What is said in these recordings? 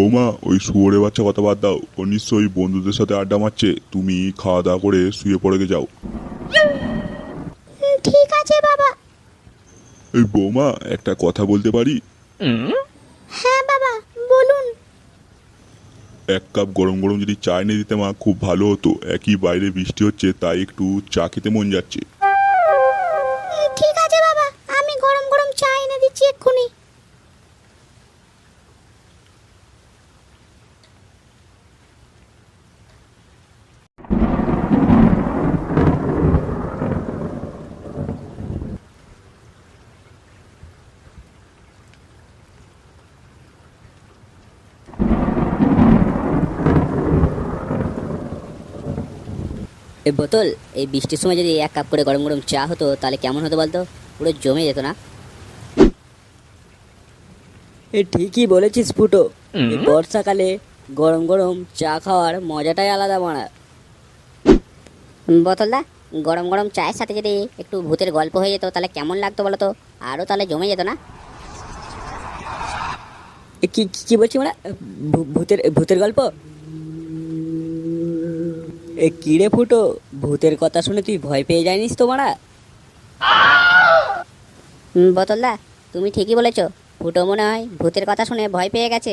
বৌমা ওই শুয়োরে বাচ্চা কথা বাদ দাও। ও নিশ্চয়ই বন্ধুদের সাথে আড্ডা মারছে। তুমি খাওয়া দাওয়া করে শুয়ে পড়ে গে যাও। ঠিক আছে বাবা। এই বৌমা একটা কথা বলতে পারি? হ্যাঁ বাবা বলুন। এক কাপ গরম গরম যদি চা এনে দিতে মা খুব ভালো হতো। একই বাইরে বৃষ্টি হচ্ছে তাই একটু চা খেতে মন যাচ্ছে হুম, ঠিক আছে বাবা আমি গরম গরম চা এনে দিচ্ছি এক্ষুনি এই বোতল। এই বৃষ্টির সময় যদি এক কাপ করে গরম গরম চা হতো তাহলে কেমন হতো বলতো? পুরো জমে যেত না। এ ঠিকই বলেছিস ফুটো। এই বর্ষাকালে গরম গরম চা খাওয়ার মজাটাই আলাদা মারা। বোতলদা গরম গরম চায়ের সাথে যদি একটু ভূতের গল্প হয়ে যেত তাহলে কেমন লাগতো বলো তো আরও তাহলে জমে যেত না। কি কি- কি বলছি মানে ভূতের ভূতের গল্প? এ কিরে ফুটো ভূতের কথা শুনে তুই ভয় পেয়ে যায়নিস তো মারা? বোতলদা তুমি ঠিকই বলেছ। ফুটো মনে হয় ভূতের কথা শুনে ভয় পেয়ে গেছে।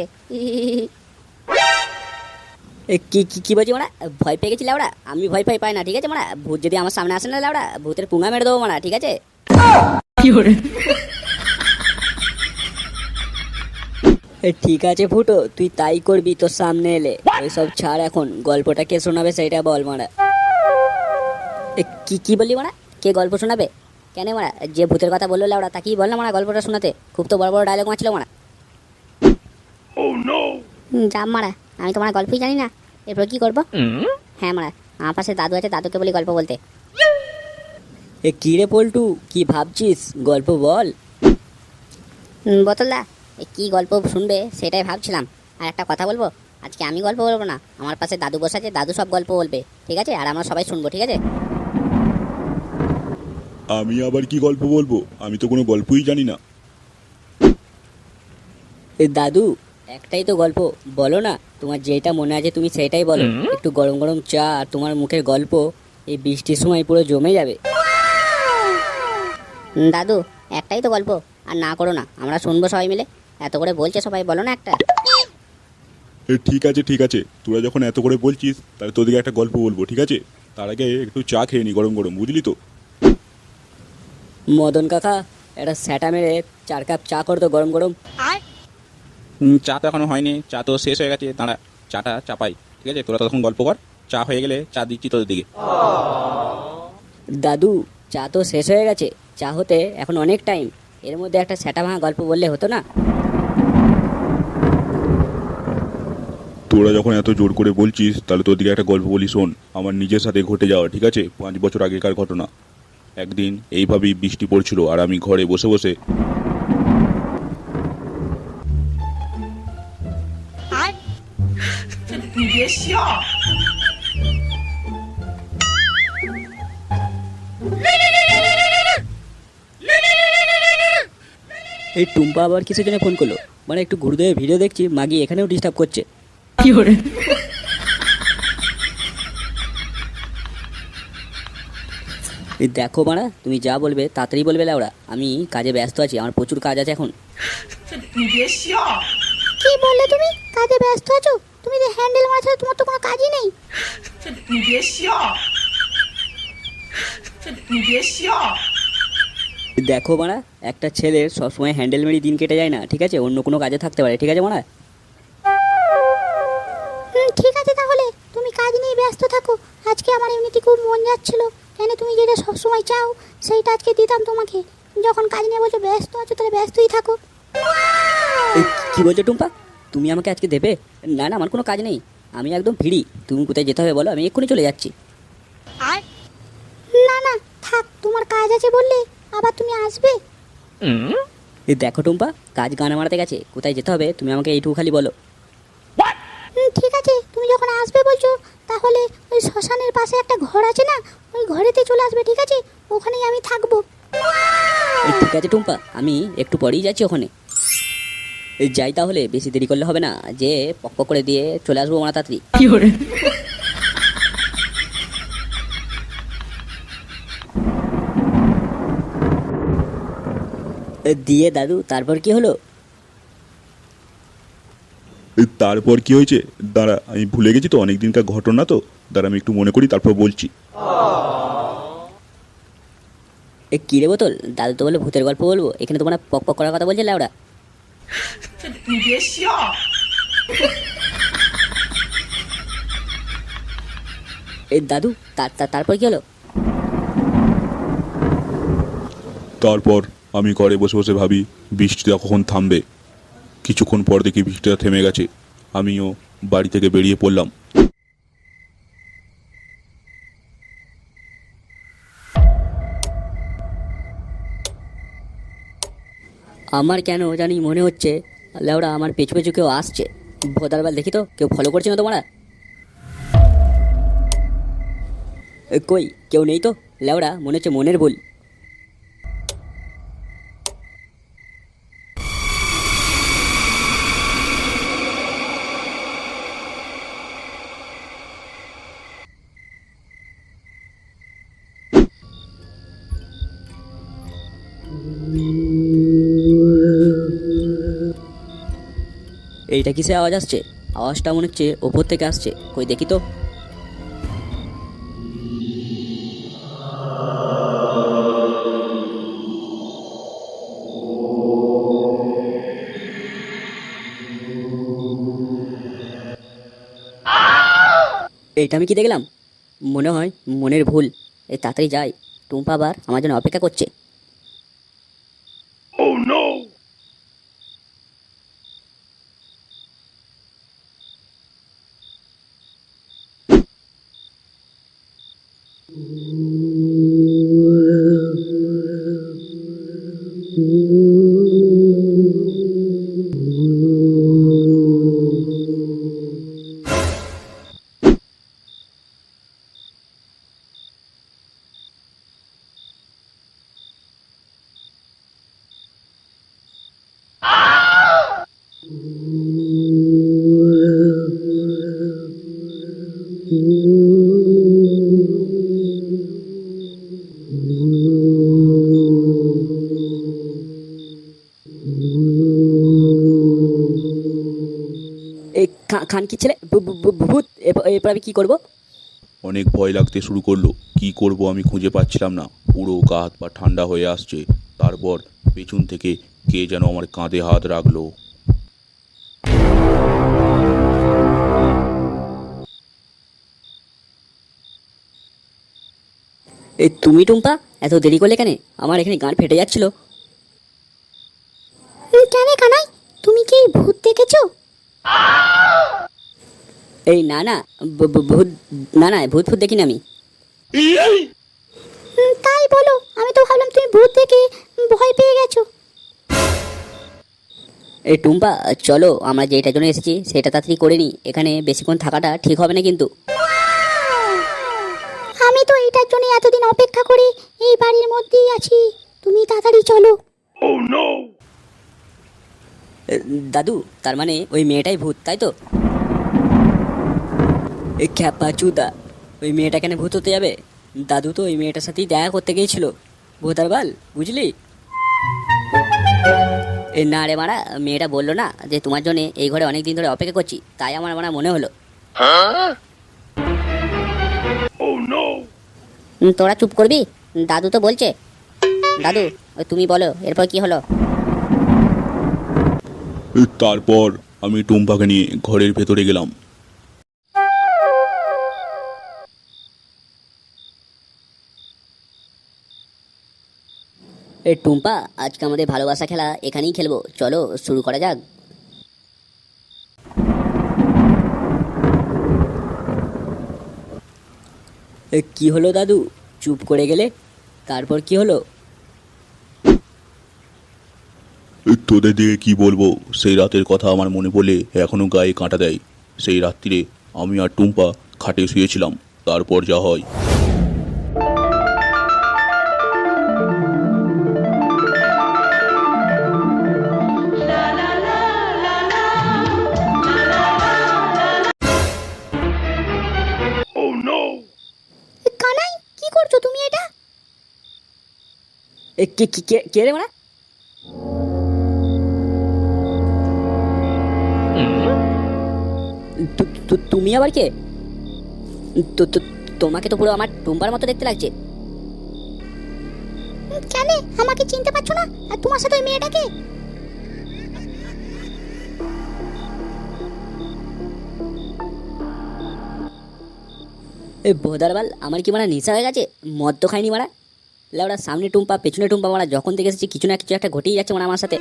এ কি কি কি বলছি মারা? ভয় পেয়ে গেছি লাউড়া। আমি ভয় ভয় পাই না ঠিক আছে মারা? ভূত যদি আমার সামনে আসে না লাউড়া ভূতের পুঙা মেরে দেবো মারা ঠিক আছে এ ঠিক আছে ফুটো তুই তাই করবি তোর সামনে এলে। ওইসব ছাড় এখন গল্পটা কে শোনাবে সেইটা বল মারা। এ কি কি বললি মারা? কে গল্প শোনাবে? কেন মারা? যে ভূতের কথা বলল লাউড়া তাকেই বল না মারা গল্পটা শোনাতে। খুব তো বড় বড় ডায়লগ মারছিল মারা। যা মারা। আমি তোমার গল্পই জানি না। এরপর কি করব? হ্যাঁ মারা আমার পাশে দাদু আছে দাদুকে বলি গল্প বলতে। এ কি রে পল্টু? কি ভাবছিস? গল্প বল। বোতলদা কি গল্প শুনবে সেটাই ভাবছিলাম। আর একটা কথা বলব? আজকে আমি গল্প বলব না আমার পাশে দাদু বসে আছে দাদু সব গল্প বলবে ঠিক আছে? আর আমরা সবাই শুনব ঠিক আছে? আমি আবার কি গল্প বলব? আমি তো কোনো গল্পই জানি না। এ দাদু একটাই তো গল্প বলো না তোমার যেটা মনে আছে তুমি সেটাই বলো। একটু গরম গরম চা আর তোমার মুখের গল্প এই বৃষ্টির সময় পুরো জমে যাবে। দাদু একটাই তো গল্প আর না করো না আমরা শুনব সবাই মিলে। এত করে বলছে সবাই বলো না একটা। এ ঠিক আছে ঠিক আছে। তোরা যখন এত করে বলছিস তাহলে তোদেরকে একটা গল্প বলব ঠিক আছে? তার আগে একটু চা খেয়ে নি গরম গরম বুঝলি তো? মদন কাকা একটা স্যাটা মেরে চার কাপ চা কর তো গরম গরম। চা তো এখনও হয়নি চা তো শেষ হয়ে গেছে দাঁড়া চাটা চাপাই ঠিক আছে? তোরা তখন গল্প কর চা হয়ে গেলে চা দিচ্ছি তোদের দিকে। দাদু চা তো শেষ হয়ে গেছে চা হতে এখন অনেক টাইম এর মধ্যে একটা স্যাটা ভাঙা গল্প বললে হতো না? তোরা যখন এত জোর করে বলছিস তাহলে তোদেরকে একটা গল্প বলি শোন। আমার নিজের সাথে ঘটে যাওয়া ঠিক আছে? পাঁচ বছর আগেকার ঘটনা। একদিন এইভাবেই বৃষ্টি পড়ছিল আর আমি ঘরে বসে বসে এই টুম্পা আবার কিসের জন্য ফোন করল? মানে একটু গুরুদেবের ভিডিও দেখছি মাগি এখানেও ডিস্টার্ব করছে। এই দেখো মারা তুমি যা বলবে তাড়াতাড়ি বলবে লাউরা। আমি কাজে ব্যস্ত আছি আমার প্রচুর কাজ আছে এখন। কি বললে তুমি? কাজে ব্যস্ত আছো? তুমি যে হ্যান্ডেল মারা ছাড়া তোমার তো কোনো কাজই নেই। দেখো মারা একটা ছেলের সবসময় হ্যান্ডেল মেরি দিন কেটে যায় না ঠিক আছে? অন্য কোনো কাজে থাকতে পারে ঠিক আছে মারা? আজকে আমার এমনিতে খুব মন যাচ্ছিল। কেন তুমি যেটা সবসময় চাও সেইটা আজকে দিতাম তোমাকে। যখন কাজ নিয়ে বলছো ব্যস্ত আছো তাহলে ব্যস্তই থাকো। কি বলছো টুম্পা? তুমি আমাকে আজকে দেবে? না না আমার কোনো কাজ নেই। আমি একদম ফ্রি। তুমি কোথায় যেতে হবে বলো আমি এক্ষুনি চলে যাচ্ছি। আর? না না থাক তোমার কাজ আছে বললে আবার তুমি আসবে। এই দেখো টুম্পা কাজ গান মারাতে গেছে কোথায় যেতে হবে তুমি আমাকে এইটুকু খালি বলো। ঠিক আছে। তুমি যখন আসবে বলছো তাহলে ওই শ্মশানের পাশে একটা ঘর আছে না? ওই ঘরেতে চলে আসবে ঠিক আছে? ওখানেই আমি থাকব। ঠিক আছে টুম্পা আমি একটু পরেই যাচ্ছি ওখানে। যাই তাহলে বেশি দেরি করলে হবে না যে পক পক করে দিয়ে চলে আসব মানে তাড়াতাড়ি। এ, দিয়ে দাদু তারপর কি হলো? তারপর কি হয়েছে? দাঁড়া আমি ভুলে গেছি তো অনেক দিনকার ঘটনা তো। দাঁড়া আমি একটু মনে করি তারপর বলছি। এ কী রে বোতল? দাদু তো বলে ভূতের গল্প বলব। এখানে তোমার পক পক করার কথা বলছে লাউরা। এই দাদু তারপর কি হলো? তারপর আমি ঘরে বসে বসে ভাবি বৃষ্টিটা কখন থামবে? কিছুক্ষণ পর দেখি বৃষ্টিটা থেমে গেছে। আমিও বাড়ি থেকে বেরিয়ে পড়লাম। আমার কেন জানি মনে হচ্ছে লেওড়া আমার পেছু পেছু কেউ আসছে। ভোদারবাল দেখি তো, কেউ ফলো করছে না তোমরা? কই, কেউ নেই তো? লেওড়া মনে হচ্ছে মনের ভুল। এইটা কিসে আওয়াজ আসছে? আওয়াজটা মনে হচ্ছে ওপর থেকে আসছে। কই দেখি তো। এইটা আমি কি দেখলাম? মনে হয় মনের ভুল। এই তাড়াতাড়ি যাই। টুম্পা আবার আমার জন্য অপেক্ষা করছে। এই খা- খান কি ছেলে? ভূত। এরপর আমি কি করব? অনেক ভয় লাগতে শুরু করল। কি করব আমি খুঁজে পাচ্ছিলাম না। পুরো গা হাত পা ঠান্ডা হয়ে আসছে। তারপর পেছন থেকে কে যেন আমার কাঁধে হাত রাখল। এই তুমি টুম্পা এত দেরি করলে কেন? আমার এখানে গান ফেটে যাচ্ছিল। কেন কানাই? তুমি কি ভূত দেখেছ? এই না না ভূত না না ভূত ভূত দেখিনি আমি। তাই বলো আমি তো ভাবলাম তুমি ভূত দেখে ভয় পেয়ে গেছো। এই টুম্পা চলো আমরা যেটার জন্য এসেছি সেটা তাড়াতাড়ি করে নিই। এখানে বেশিক্ষণ থাকাটা ঠিক হবে না কিন্তু। আমি তো এটার জন্য এতদিন অপেক্ষা করে এই বাড়ির মধ্যেই আছি। তুমি তাড়াতাড়ি চলো। এ, দাদু তার মানে ওই মেয়েটাই ভূত তাই তো? এ খ্যাপা চুদা ওই মেয়েটা কেন ভূত হতে যাবে? দাদু তো ওই মেয়েটার সাথেই দেখা করতে গিয়েছিল। ভূতার বাল বুঝলি? এ না রে মারা মেয়েটা বলল না যে তোমার জন্য এই ঘরে অনেক দিন ধরে অপেক্ষা করছি তাই আমার মারা মনে হলো। তোরা চুপ করবি? দাদু তো বলছে। দাদু তুমি বলো এরপর কি হলো? তারপর আমি টুম্পাকে নিয়ে ঘরের ভেতরে গেলাম। এ টুম্পা, আজকে আমাদের ভালোবাসা খেলা এখানেই খেলব। চলো, শুরু করা যাক। এ, কি হলো দাদু? চুপ করে গেলে? তারপর কি হলো? তোদের দিকে কি বলব? সেই রাতের কথা আমার মনে পড়লে এখনও গায়ে কাঁটা দেয়। সেই রাত্রিরে আমি আর টুম্পা খাটে শুয়েছিলাম। তারপর যা হয়। oh, কি করছ এটা? কে কে কে রে মানে? তু- তুমি আবার কে? তো- তোমাকে তো পুরো আমার টুম্বার মতো দেখতে লাগছে। কেন? আমাকে চিনতে পারছ না? আর তোমার সাথে ওই মেয়েটাকে? এ বোদারবাল আমার কি মারা নেশা হয়ে গেছে? মদ তো খাইনি মারা? লেওড়া সামনে টুম্পা পেছনে টুম্পা মারা যখন থেকে এসেছি কিছু না কিছু একটা ঘটেই যাচ্ছে মানে আমার সাথে।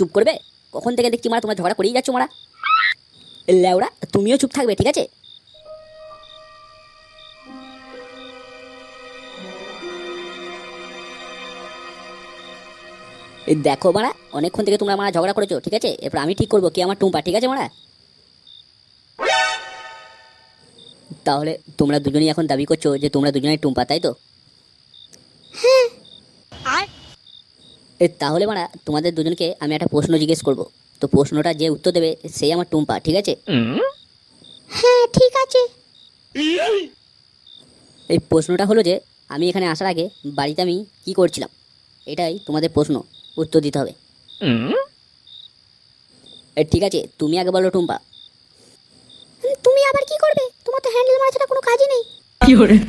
চুপ করবে? কখন থেকে দেখছি মারা তোমরা ঝগড়া করেই যাচ্ছ মারা? লেওড়া, তুমিও চুপ থাকবে, ঠিক আছে? দেখো মারা, অনেকক্ষণ থেকে তোমরা মারা ঝগড়া করেছ, ঠিক আছে? এরপর আমি ঠিক করব, কি আমার টুম্পা, ঠিক আছে মারা? তাহলে তোমরা দুজনেই এখন দাবি করছ যে তোমরা দুজনেই টুম্পা, তাই তো? এ তাহলে মারা তোমাদের দুজনকে আমি একটা প্রশ্ন জিজ্ঞেস করব। তো প্রশ্নটা যে উত্তর দেবে সেই আমার টুম্পা ঠিক আছে? হ্যাঁ ঠিক আছে। এই প্রশ্নটা হলো যে আমি এখানে আসার আগে বাড়িতে আমি কি করছিলাম? এটাই তোমাদের প্রশ্ন উত্তর দিতে হবে। এ, ঠিক আছে তুমি আগে বলো টুম্পা। তুমি আবার কি করবে? তোমার তো হ্যান্ডেল মারা ছাড়া কোনো কাজই নেই। 有人，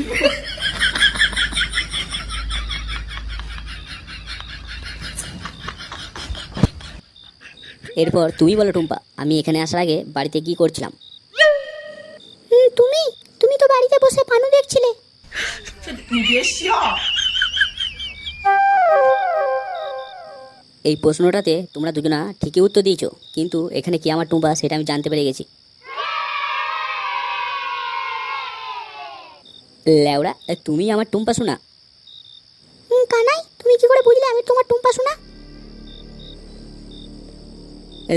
এরপর তুমি বলো টুম্পা আমি এখানে আসার আগে বাড়িতে কি করছিলাম? তুমি? তুমি তো বাড়িতে বসে পানু দেখছিলে। এই প্রশ্নটাতে তোমরা দুজনা ঠিকই উত্তর দিয়েছ কিন্তু এখানে কি আমার টুম্পা সেটা আমি জানতে পেরে গেছি। তুমি আমার টুম্পা শোনা কানাই তুমি কি করে বুঝলে আমি তোমার টুম্পা শোনা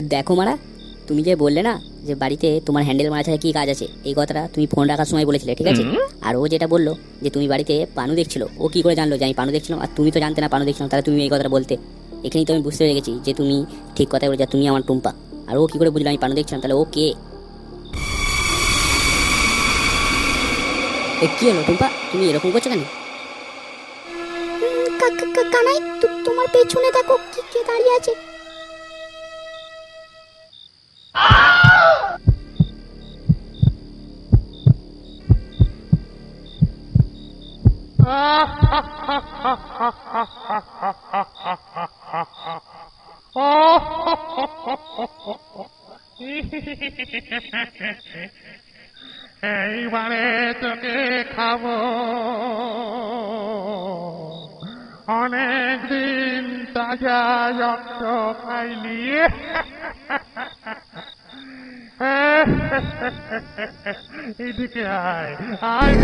দেখো মারা তুমি যে বললে না যে বাড়িতে তোমার হ্যান্ডেল মারা ছাড়া কি কাজ আছে এই কথাটা তুমি ফোন রাখার সময় বলেছিলে ঠিক আছে? আর ও যেটা বলল যে তুমি বাড়িতে পানু দেখছিল ও কি করে জানলো যে আমি পানু দেখছিলাম? আর তুমি তো জানতে না পানু দেখছিলাম তাহলে তুমি এই কথাটা বলতে। এখানেই তো আমি বুঝতে পেরে গেছি যে তুমি ঠিক কথা বলে যে তুমি আমার টুম্পা। আর ও কি করে বুঝলো আমি পানু দেখছিলাম তাহলে ও কে? এ, কি হলো টুম্পা? তুমি এরকম করছ কেন? কানাই তোমার পেছনে দেখো কি কে দাঁড়িয়ে আছে। এইবারে তোকে খাব। অনেক দিন তাজা রক্ত খাইলি এদিকে আয় আয়।